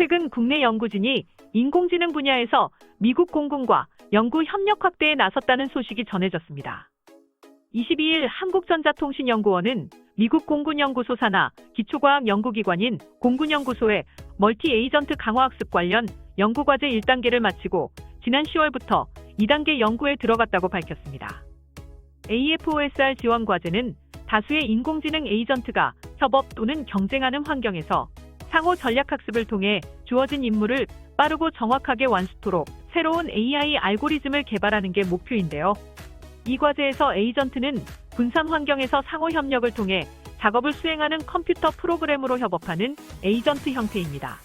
최근 국내 연구진이 인공지능 분야에서 미국 공군과 연구 협력 확대에 나섰다는 소식이 전해졌습니다. 22일 한국전자통신연구원은 미국 공군연구소 산하 기초과학 연구기관인 공군연구소의 멀티 에이전트 강화학습 관련 연구과제 1단계를 마치고 지난 10월부터 2단계 연구에 들어갔다고 밝혔습니다. AFOSR 지원 과제는 다수의 인공지능 에이전트가 협업 또는 경쟁하는 환경에서 상호 전략학습을 통해 주어진 임무를 빠르고 정확하게 완수토록 새로운 AI 알고리즘을 개발하는 게 목표인데요. 이 과제에서 에이전트는 분산 환경에서 상호 협력을 통해 작업을 수행하는 컴퓨터 프로그램으로 협업하는 에이전트 형태입니다.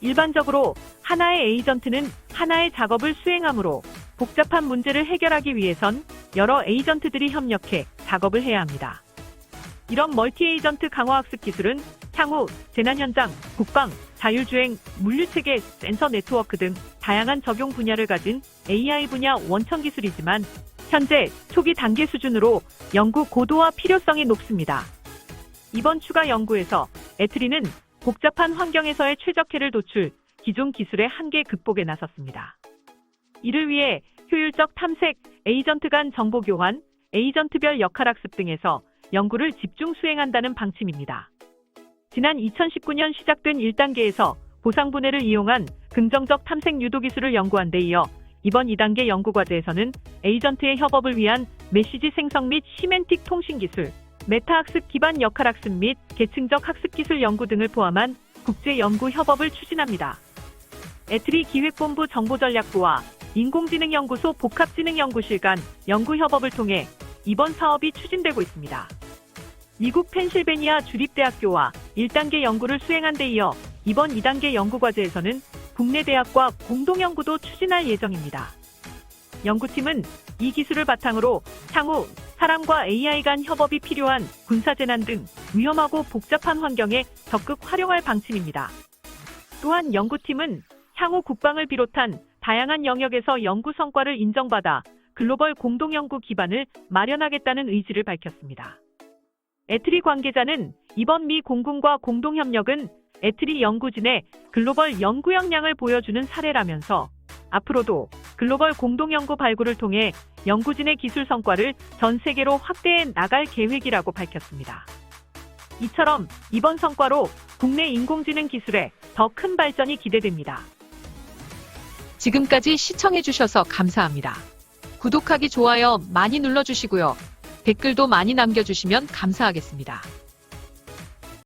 일반적으로 하나의 에이전트는 하나의 작업을 수행하므로 복잡한 문제를 해결하기 위해선 여러 에이전트들이 협력해 작업을 해야 합니다. 이런 멀티 에이전트 강화학습 기술은 향후 재난 현장, 국방, 자율주행, 물류체계, 센서 네트워크 등 다양한 적용 분야를 가진 AI 분야 원천 기술이지만 현재 초기 단계 수준으로 연구 고도화 필요성이 높습니다. 이번 추가 연구에서 에트리는 복잡한 환경에서의 최적혜를 도출, 기존 기술의 한계 극복에 나섰습니다. 이를 위해 효율적 탐색, 에이전트 간 정보 교환, 에이전트별 역할 학습 등에서 연구를 집중 수행한다는 방침입니다. 지난 2019년 시작된 1단계에서 보상분해를 이용한 긍정적 탐색 유도 기술을 연구한 데 이어 이번 2단계 연구과제에서는 에이전트의 협업을 위한 메시지 생성 및 시멘틱 통신 기술, 메타학습 기반 역할학습 및 계층적 학습 기술 연구 등을 포함한 국제 연구 협업을 추진합니다. 에트리 기획본부 정보전략부와 인공지능연구소 복합지능연구실 간 연구 협업을 통해 이번 사업이 추진되고 있습니다. 미국 펜실베니아 주립대학교와 1단계 연구를 수행한 데 이어 이번 2단계 연구과제에서는 국내 대학과 공동연구도 추진할 예정입니다. 연구팀은 이 기술을 바탕으로 향후 사람과 AI 간 협업이 필요한 군사재난 등 위험하고 복잡한 환경에 적극 활용할 방침입니다. 또한 연구팀은 향후 국방을 비롯한 다양한 영역에서 연구 성과를 인정받아 글로벌 공동연구 기반을 마련하겠다는 의지를 밝혔습니다. 에트리 관계자는 이번 미 공군과 공동협력은 에트리 연구진의 글로벌 연구 역량을 보여주는 사례라면서 앞으로도 글로벌 공동연구 발굴을 통해 연구진의 기술 성과를 전 세계로 확대해 나갈 계획이라고 밝혔습니다. 이처럼 이번 성과로 국내 인공지능 기술에 더 큰 발전이 기대됩니다. 지금까지 시청해주셔서 감사합니다. 구독하기, 좋아요 많이 눌러주시고요. 댓글도 많이 남겨주시면 감사하겠습니다.